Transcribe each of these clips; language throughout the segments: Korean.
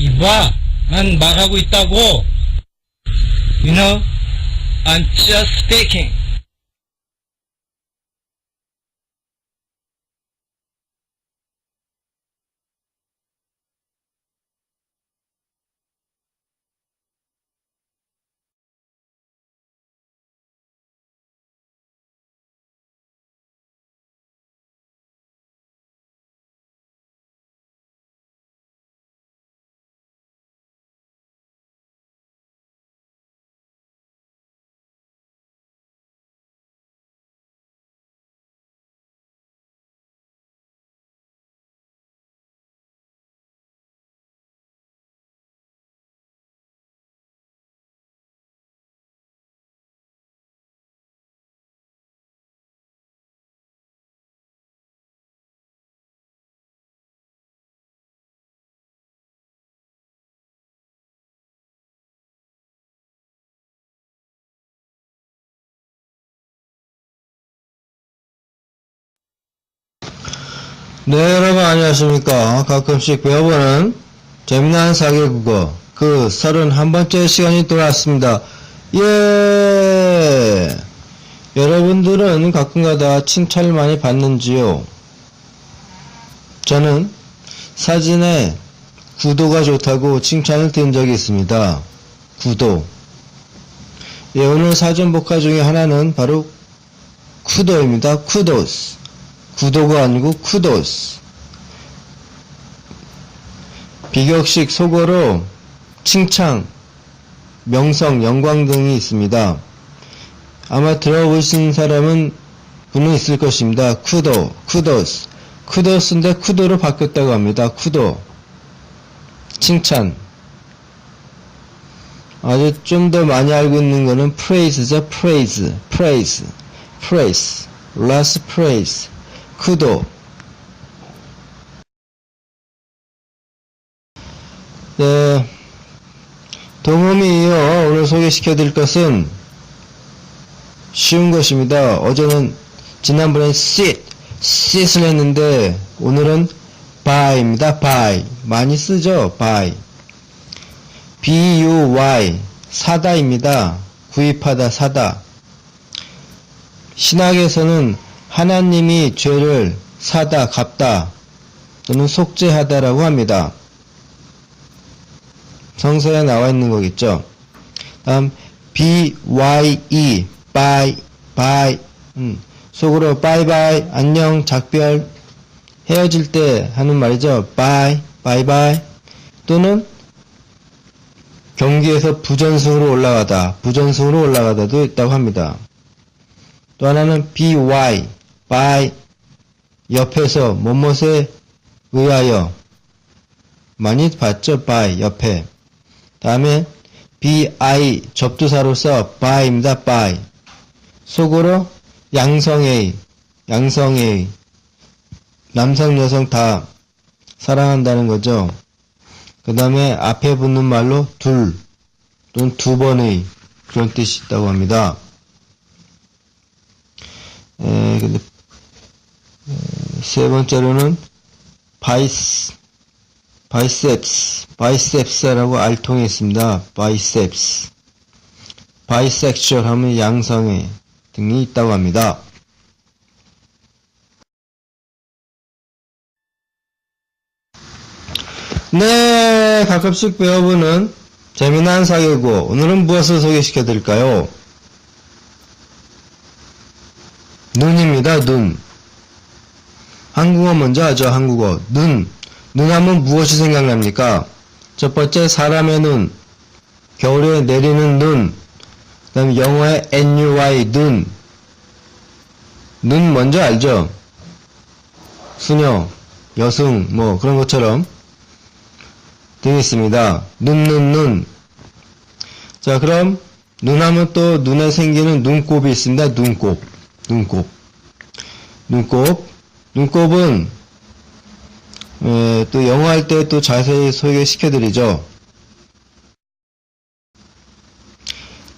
이봐, 난 말하고 있다고. You know, I'm just speaking. 네, 여러분 안녕하십니까. 가끔씩 배워보는 재미난 사계국어 그 31번째 시간이 돌아왔습니다. 예! 여러분들은 가끔가다 칭찬을 많이 받는지요? 저는 사진에 구도가 좋다고 칭찬을 드린 적이 있습니다. 구도. 예, 오늘 사전 복화 중에 하나는 바로 쿠도입니다. 쿠도스. 구도가 아니고 쿠도스. 비격식 속어로 칭찬, 명성, 영광 등이 있습니다. 아마 들어보신 사람은 분명 있을 것입니다. 쿠도, 쿠도스. 쿠도스인데 쿠도로 바뀌었다고 합니다. 쿠도. 칭찬. 아주 좀 더 많이 알고 있는 거는 praise죠. praise, praise, praise, last praise. 쿠도. 네. 동음이요. 오늘 소개시켜 드릴 것은 쉬운 것입니다. 어제는 지난번에 sit, sit을 했는데 오늘은 buy입니다. buy. 많이 쓰죠. buy. B-U-Y. 사다입니다. 구입하다, 사다. 신학에서는 하나님이 죄를 사다, 갚다 또는 속죄하다라고 합니다. 성서에 나와 있는 거겠죠. 다음 B-Y-E, bye, bye, 음, 속으로 bye bye, 안녕, 작별, 헤어질 때 하는 말이죠. bye, bye bye, 또는 경기에서 부전승으로 올라가다, 부전승으로 올라가다도 있다고 합니다. 또 하나는 by, by, 옆에서, 뭐뭇에 의하여. 많이 봤죠? by, 옆에. 다음에 by, 접두사로서 by입니다. by. 속으로 양성의, 양성의, 남성, 여성 다 사랑한다는 거죠. 그 다음에 앞에 붙는 말로 둘 또는 두 번의 그런 뜻이 있다고 합니다. 에, 세 번째로는 바이스 바이셉스 바이셉스라고 알통이 있습니다. 바이셉스 바이섹슈얼 하면 양성애 등이 있다고 합니다. 네, 가끔씩 배워보는 재미난 사계고 오늘은 무엇을 소개시켜 드릴까요? 눈입니다, 눈. 한국어 먼저 하죠, 한국어. 눈. 눈 하면 무엇이 생각납니까? 첫 번째, 사람의 눈. 겨울에 내리는 눈. 그 다음에 영어의 NUY, 눈. 눈 먼저 알죠? 수녀, 여승, 뭐 그런 것처럼 등이 있습니다. 눈, 눈, 눈. 자, 그럼 눈 하면 또 눈에 생기는 눈곱이 있습니다. 눈곱. 눈곱. 눈곱. 눈곱은 에, 또 영어 할 때 또 자세히 소개시켜 드리죠.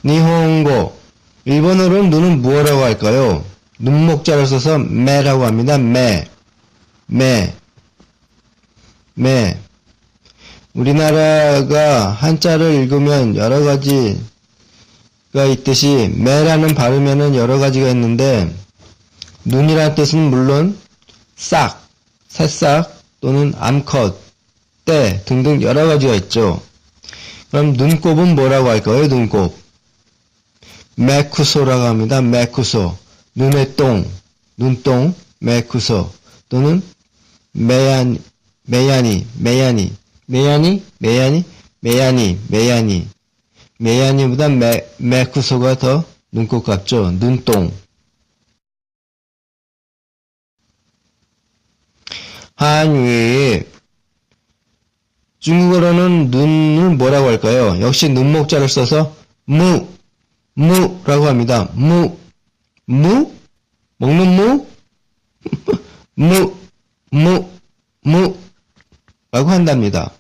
니혼고. 일본어로는 눈은 무엇라고 할까요? 눈목자를 써서 매라고 합니다. 매. 매. 매. 우리나라가 한자를 읽으면 여러 가지가 있듯이 매라는 발음에는 여러 가지가 있는데 눈이란 뜻은 물론 싹, 새싹 또는 암컷, 때 등등 여러 가지가 있죠. 그럼 눈곱은 뭐라고 할까요? 눈곱. 메쿠소라고 합니다. 메쿠소. 눈의 똥, 눈똥, 메쿠소. 또는 메야니, 메야니, 메야니, 메야니, 메야니, 메야니, 메야니. 메야니보다 메, 메쿠소가 더 눈곱 같죠? 눈똥. 한위. 중국어로는 눈을 뭐라고 할까요? 역시 눈목자를 써서 무, 무라고 합니다. 무, 무? 먹는 무? 무, 무, 무 라고 한답니다.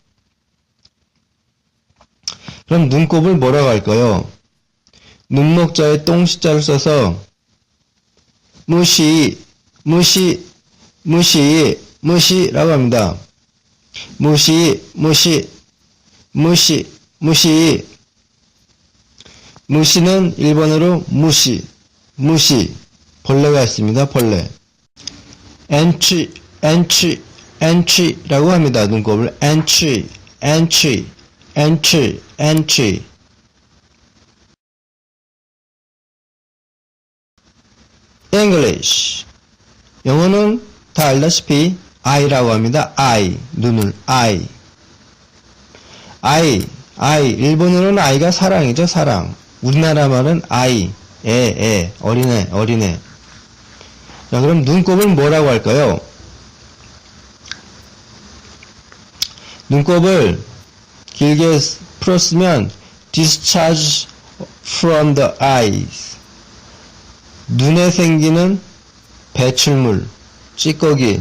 그럼 눈곱을 뭐라고 할까요? 눈목자에 똥시자를 써서 무시, 무시, 무시, 무시라고 합니다. 무시, 무시, 무시, 무시. 무시는 일본어로 무시, 무시. 벌레가 있습니다. 벌레. entry, entry, entry라고 합니다. 눈곱을 entry, entry, entry, entry. English. 영어는 다 알다시피 I라고 합니다. I. 눈을. I. I. 일본어로는 I가 사랑이죠. 사랑. 우리나라 말은 I. 애, 애. 어린애, 어린애. 자, 그럼 눈곱을 뭐라고 할까요? 눈곱을 길게 풀었으면 discharge from the eyes. 눈에 생기는 배출물, 찌꺼기,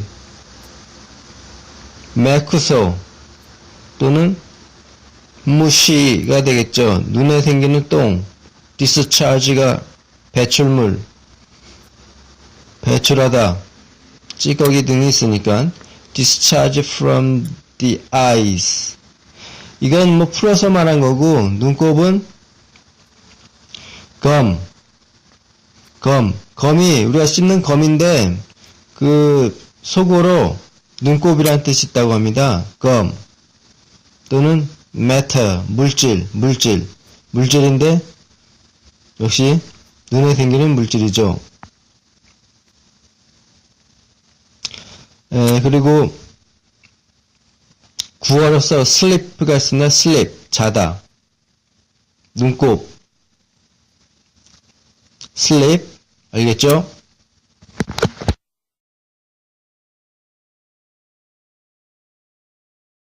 메쿠소 또는 무시가 되겠죠. 눈에 생기는 똥, 디스차지가 배출물, 배출하다, 찌꺼기 등이 있으니까 discharge from the eyes. 이건 뭐 풀어서 말한 거고 눈곱은 검, 검, 검이 우리가 씹는 검인데 그 속어로 눈곱이란 뜻이 있다고 합니다. 검 또는 matter 물질, 물질, 물질인데 역시 눈에 생기는 물질이죠. 에, 그리고 구어로서 sleep가 있습니다. sleep 자다. 눈곱 sleep 알겠죠?